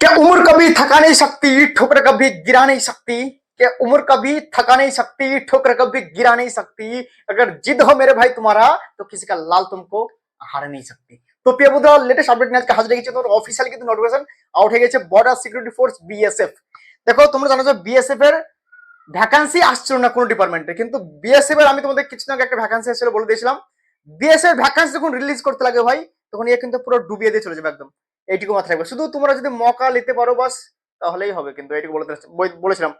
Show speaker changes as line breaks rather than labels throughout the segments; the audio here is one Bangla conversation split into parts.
क्या उम्र कभी थका नहीं सकती ठोकर कभी गिरा नहीं सकती क्या उम्र कभी थका नहीं सकती ठोकर कभी गिरा नहीं सकती अगर जिद हो मेरे भाई तुम्हारा तो किसी का लाल तुमको হারে नहीं सकती তো প্রিয় বন্ধুরা লেটেস্ট আপডেট নিয়ে আজকে হাজির গেছে তোমার অফিসিয়ালি কিন্তু নোটিফিকেশন আউট হয়ে গেছে বর্ডার সিকিউরিটি ফোর্স বিএসএফ দেখো তোমরা জানো যে বিএসএফ এর ভ্যাকান্সি আসছিল না কোনো ডিপার্টমেন্টে কিন্তু বিএসএফ এর আমি তোমাদের কিছুদিন আগে একটা ভ্যাকান্সি এসেছিল বলে দিয়েছিলাম বিএসএফ ভ্যাকান্সি যখন রিলিজ করতে লাগে ভাই তখন ইয়ে কিন্তু পুরো ডুবিয়ে দিয়ে চলে যাবে একদম এইটুকু মাথায় রাখবে। শুধু তোমরা যদি মকা নিতে পারো বাস, তাহলেই হবে। কিন্তু এইটুকু বলে বলে- বলেছিলাম।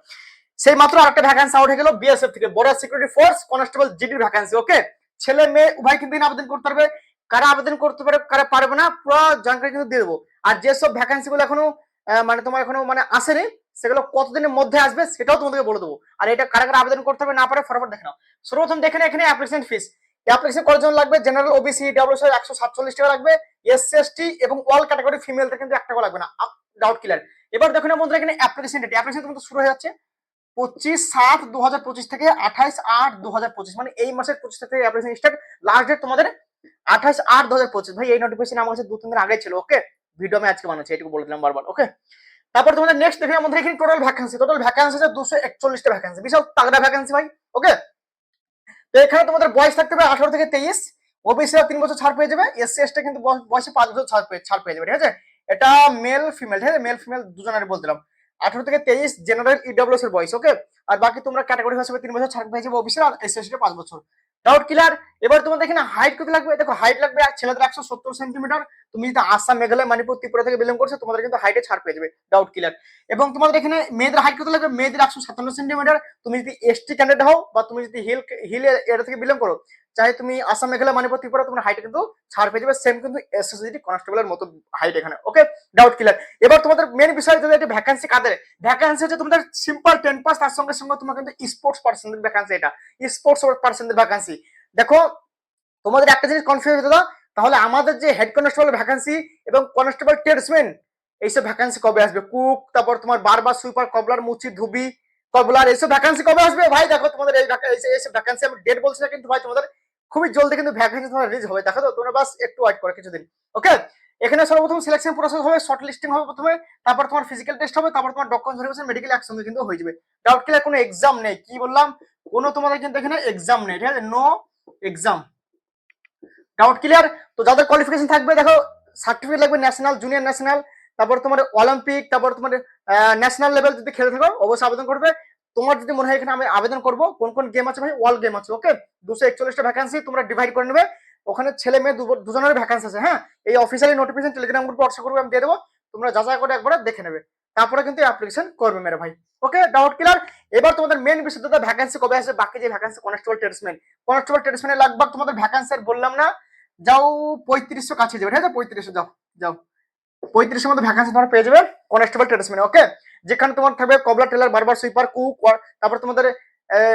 সেই মাত্র আরেকটা ভ্যাকান্সি আউট হয়ে গেল বিএসএফ থেকে। বর্ডার সিকিউরিটি ফোর্স কনস্টেবল জিডির ভ্যাকান্সি ওকে ছেলে, মেয়ে, উভয় কিন্তু আবেদন করতে পারবে। কারা আবেদন করতে পারে, কারা পারবে না, পুরো জানকারি কিন্তু দিয়ে দেবো। আর যেসব ভ্যাকান্সি গুলো এখনও মানে তোমার এখনও মানে আসেনি, সেগুলো কতদিনের মধ্যে আসবে, সেটাও তোমাদেরকে বলে দেবো। আর এটা কারা কারা আবেদন করতে হবে না পারে, ফটাফট দেখে নাও। সর্বপ্রথম দেখে এখানে অ্যাপ্লিকেশন ফিস অ্যাপ্লিকেশন করার জন্য লাগবে? জেনারেল ওবিসি ডাব্লিউসি একশো সাতচল্লিশ টাকা লাগবে। এসসি এসটি এবং অল ক্যাটাগরি ফিমেলদের কিন্তু এক টাকা লাগবে না। ডাউট ক্লিয়ার এবার দেখো না বন্ধুরা এখানে অ্যাপ্লিকেশন ডেট অ্যাপ্লিকেশন তোমাদের শুরু হয়ে যাচ্ছে পঁচিশ সাত দু হাজার পঁচিশ থেকে আঠাইশ আট দু হাজার পঁচিশ মানে এই মাসের পঁচিশ থেকে অ্যাপ্লিকেশন স্টার্ট লাস্ট ডেট তোমাদের আঠাইশ আট দু হাজার পঁচিশ। ভাই, এই নোটিফিকেশন আমার কাছে দু তিন দিন আগে ছিল ওকে ভিডিও আমি আজকে বানাচ্ছি এটুকু বলে দিলাম বারবার ওকে তারপর তোমাদের নেক্সট দেখে, আমাদের এখানে টোটাল ভ্যাকান্সি টোটাল ভ্যাকান্সি আছে দুশো একচল্লিশটা ভ্যাকান্সি বিশাল তাগড়া ভ্যাকান্সি ভাই ওকে তো এখানে তোমাদের বয়স থাকতে হবে আঠারো থেকে তেইশ। ওবিসিরা তিন বছর ছাড় পেয়ে যাবে। এসসি এসটা কিন্তু বয়সে পাঁচ বছর ছাড় পেয়ে ছাড় পেয়ে যাবে, ঠিক আছে? এটা মেল ফিমেল ঠিক আছে? মেল ফিমেল দুজনের বলছিলাম আঠারো থেকে তেইশ জেনারেল ইডব্লিউএস এর বয়স ওকে আর বাকি তোমরা ক্যাটাগরি হিসেবে তিন বছর, ছাড় পেয়ে যাবে ওবিসি আর এসসি এসটি পাঁচ বছর। ডাউট ক্লিয়ার এবার তোমাদের এখানে হাইট কত লাগবে? দেখো হাইট লাগবে ছেলেদের একশো সত্তর সেন্টিমিটার তুমি যদি আসাম, মেঘালয়, মণিপুর, ত্রিপুরা থেকে বিলং করছ, তোমাদের কিন্তু হাইটে ছাড় পেয়ে যাবে ডাউট ক্লিয়ার এবং তোমাদের এখানে মেয়েদের হাইট কত লাগবে? মেয়েদের একশো সাতান্ন সেন্টিমিটার তুমি যদি এসটি ক্যান্ডিডেট হও, বা তুমি যদি হিল হিল এরিয়া থেকে বিলং করো, চাই তুমি আসাম, মেঘালয়, মণিপুর, ত্রিপুরা, তোমার হাইটে কিন্তু ছাড় পেয়ে যাবে সেম কিন্তু এসএসসি কনস্টেবলের মতো হাইট এখানে ওকে ডাউট ক্লিয়ার এবার তোমাদের মেন বিষয় যদি একটা ভ্যাকান্সি কাদের? ভ্যাকান্সি হচ্ছে তোমাদের সিম্পল টেন পাস তার সঙ্গে সঙ্গে তোমার কিন্তু স্পোর্টস পার্সেন্টের ভ্যাকান্সি এটা। স্পোর্টস পার্সেন্টের ভ্যাকান্সি দেখো, তোমাদের একটা জিনিস কনফিউজ হতে দাও তাহলে আমাদের যে হেড কনস্টেবল ভ্যাকান্সি এবং কনস্টেবল ট্রেডসম্যান এইসব ভ্যাকান্সি কবে আসবে? কুক, তারপর তোমার বারবার সুইপার কবলার মুচি, ধুবি কবলার এইসব ভ্যাকান্সি কবে আসবে? ভাই, দেখো তোমাদের এই এইসব ভ্যাকান্সি আমি ডেট বলছি না কিন্তু ভাই, তোমাদের খুবই জলদি কিন্তু ভ্যাকান্সি তোমার রিলিজ হবে। দেখো তো, তোমরা বাস একটু ওয়েট করো কিছুদিন ওকে এখানে সর্বপ্রথম সিলেকশন প্রসেস হবে শর্ট লিস্টিং হবে প্রথমে, তারপর তোমার ফিজিক্যাল টেস্ট হবে, তারপর তোমার ডকুমেন্ট ভেরিফিকেশন মেডিকেল একসঙ্গে কিন্তু হয়ে যাবে। ডাউট ক্লিয়ার কোনো এক্সাম নেই, কি বললাম? কোনো তোমাদের কিন্তু এখানে এক্সাম নেই, ঠিক আছে? নো এক্সাম ডাউট ক্লিয়ার তো যাদের কোয়ালিফিকেশন থাকবে, দেখো সার্টিফিকেট লাগবে ন্যাশনাল জুনিয়র ন্যাশনাল তারপর তোমার অলিম্পিক তারপর তোমার ন্যাশনাল লেভেল যদি খেলে থাকো, অবশ্যই আবেদন করবে। তোমার যদি মনে হয় এখানে আমি আবেদন করব, কোন কোন গেম আছে ভাই? অল গেম আছে ওকে দুশো একচল্লিশটা ভ্যাকান্সি তোমরা ডিভাইড করে নেবে। ওখানে ছেলে মেয়ে দুজনের ভ্যাকান্সি আছে হ্যাঁ? এই অফিসিয়ালি নোটিফিকেশন টেলিগ্রাম গ্রুপে হোয়াটসঅ্যাপ গ্রুপে আমি দিয়ে দেবো। তোমরা যাচাই করে একবার দেখে নেবে। তারপরে কিন্তু অ্যাপ্লিকেশন করবে মেরে ভাই। ওকে? ডাউট ক্লিয়ার এবার তোমাদের মেন বিষয় দাদা ভ্যাকান্সি কবে আসবে? বাকি যে ভ্যাকান্সি কনস্টেবল ট্রেডসম্যান কনস্টেবল ট্রেডসম্যানের লাগভাগ তোমাদের ভ্যাকান্সি বললাম না, যাও পঁয়ত্রিশশো কাছে যাবে, ঠিক আছে? পঁয়ত্রিশশো যাও যাও। পঁয়ত্রিশের মধ্যে ভ্যাকান্সি তোমরা পেয়ে যাবে কনস্টেবল ট্রেডসম্যান ওকে? যেখানে তোমার থাকবে কবলা, টেলার, বারবার সুইপার কুক তারপর তোমাদের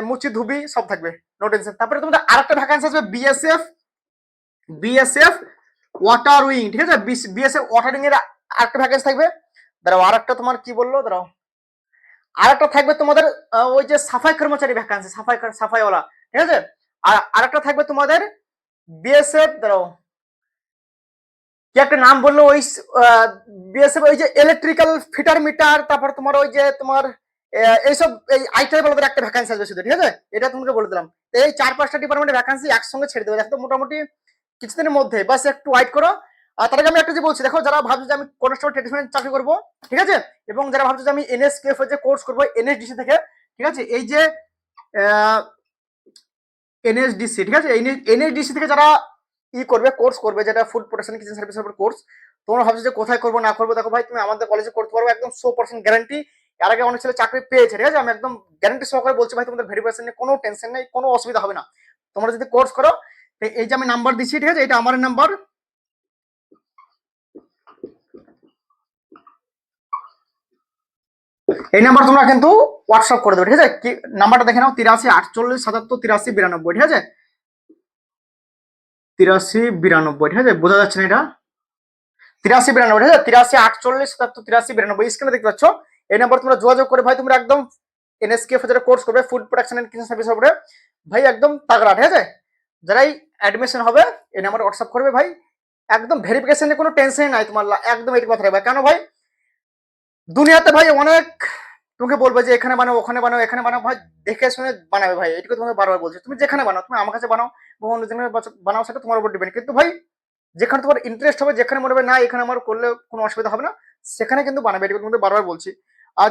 মুচি, ধুবি, সব থাকবে। নো টেনশন তারপরে তোমাদের আরেকটা ভ্যাকান্সি আসবে বিএসএফ বিএসএফ ওয়াটার উইং ঠিক আছে? বিএসএফ ওয়াটার এর আরেকটা ভ্যাকেন্সি থাকবে। দাঁড়াও, আরেকটা তোমার কি বলল? দাঁড়াও। আরেকটা থাকবে তোমাদের ওই যে সাফাই কর্মচারী ভ্যাকান্সি সাফাই সাফাইওয়ালা, ঠিক আছে? আর আরেকটা থাকবে তোমাদের বিএসএফ দাঁড়াও। কি একটা নাম বলল ওই বিএসএফ ওই যে ইলেকট্রিক্যাল ফিটার মিটার তারপর তোমার ওই যে তোমার এইসব, এই আইটাই বলতে একটা ভ্যাকান্সি আসবে শুধু, ঠিক আছে? এটা তোমাকে বলে দিলাম। এই চার পাঁচটা ডিপার্টমেন্টের ভ্যাকান্সি একসঙ্গে ছেড়ে দেবে। দেখো মোটামুটি কিছুদিনের মধ্যে। বাস একটু ওয়াইট করো। আর তার আগে আমি একটা যে বলছি, দেখো যারা ভাবছে যে আমি কনস্টেবল ট্রেডিশনাল চাকরি করব, ঠিক আছে? এবং যারা ভাবছে যে আমি এনএসকেএফ যে কোর্স করব এনএসডিসি থেকে, ঠিক আছে? এই যে এনএসডিসি ঠিক আছে? এনএসডিসি থেকে যারা ই করবে কোর্স করবে, যেটা ফুড প্রোটেকশন কিচেন সার্ভিসের উপর কোর্স তোমরা ভাবছ যে কোথায় করব, না করব, দেখো ভাই, তুমি আমাদের কলেজে করতে পারব একদম শো পার্সেন্ট গ্যারান্টি এর আগে অনেক ছেলে চাকরি পেয়েছে, ঠিক আছে? আমি একদম গ্যারান্টি সহকারে বলছি ভাই, তোমাদের ভেরিফিকেশন নিয়ে কোনো টেনশন নেই, কোনো অসুবিধা হবে না। তোমরা যদি কোর্স করো এই যে আমি নাম্বার দিচ্ছি ঠিক আছে? এটা আমার নাম্বার এই নাম্বার তোমরা কিন্তু হোয়াটসঅ্যাপ করে দেবে, ঠিক আছে? কি নাম্বারটা দেখে নাও, তিরাশি আটচল্লিশ সাতাত্তর তিরাশি বিরানব্বই, ঠিক আছে? তিরাশি বিরানব্বই, ঠিক আছে? বোঝা যাচ্ছে না এটা? তিরাশি বিরানব্বই, ঠিক আছে? তিরাশি আটচল্লিশ সাতাত্তর তিরাশি বিরানব্বই স্ক্রিনে দেখতে পাচ্ছ? এই নাম্বার তোমরা যোগাযোগ করে, ভাই, তোমরা একদম এনএসকেএফ যেটা কোর্স করবে food production and kitchen service উপরে, ভাই, একদম তাগড়া, ঠিক আছে? যারাই অ্যাডমিশন হবে, এই নাম্বার হোয়াটসঅ্যাপ করবে ভাই। একদম ভেরিফিকেশনের কোনো টেনশন নাই তোমার একদম এটি কথা রাখবে কেন ভাই? দুনিয়াতে ভাই অনেক তোমাকে বলবে যে এখানে বানাও, ওখানে বানাও, এখানে বানাও, ভাই দেখে শুনে বানাবে ভাই। এটুকু তোমাকে বারবার বলছি। তুমি যেখানে বানাও, তুমি আমার কাছে বানাও বা অন্য জনের বানাও সেটা তোমার উপর ডিপেন্ড কিন্তু ভাই, যেখানে তোমার ইন্টারেস্ট হবে, যেখানে মনে হবে, না, এখানে আমার করলে কোনো অসুবিধা হবে না, সেখানে কিন্তু বানাবে। এটুকু তোমাকে বারবার বলছি। আর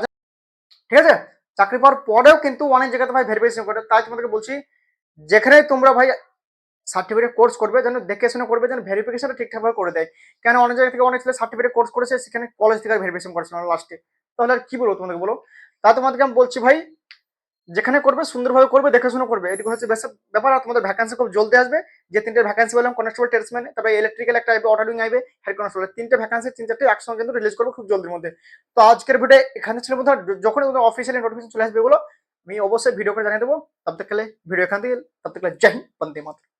ঠিক আছে? চাকরি পাওয়ার পরেও কিন্তু অনেক জায়গাতে ভাই ভেরিফিকেশন করে। তাই তোমাদেরকে বলছি যেখানে তোমরা ভাই সার্টিফিকেট কোর্স করবে, যেন দেখে শুনে করবে, যেন ভেরিফিকেশনটা ঠিকঠাকভাবে করে দেয়। কেন অনেক জায়গা থেকে অনেক ছেলে সার্টিফিকেট কোর্স করেছে, সেখানে কলেজ থেকে ভেরিফিকেশন করেছে না লাস্টে তাহলে আর কি বলব তোমাদেরকে বলো? তা তোমাদেরকে আমি বলছি ভাই, যেখানে করবে সুন্দরভাবে করবে, দেখে শুনে করবে। এটুকু হচ্ছে ব্যাপার, আর তোমাদের ভ্যাকান্সি খুব জলদি আসবে। যে তিনটে ভ্যাকান্সি বললাম কনস্টেবল টেস্টম্যান তারপরে ইলেকট্রিক্যাল একটা আসবে অর্ডারিং আসবে হেড কনস্টেবল তিনটে ভ্যাকান্সি তিন চারটে একসঙ্গে কিন্তু রিলিজ করব খুব জলদির মধ্যে। তো আজকের ভিডিও এখানে ছিল বোধ যখন অফিসিয়ালি নোটিফিকেশন চলে আসবে বলো আমি অবশ্যই ভিডিও করে জানিয়ে দেবো। তব থেকে ভিডিও এখান থেকে, তব থেকে জয় হিন্দ, বন্দে মাতরম।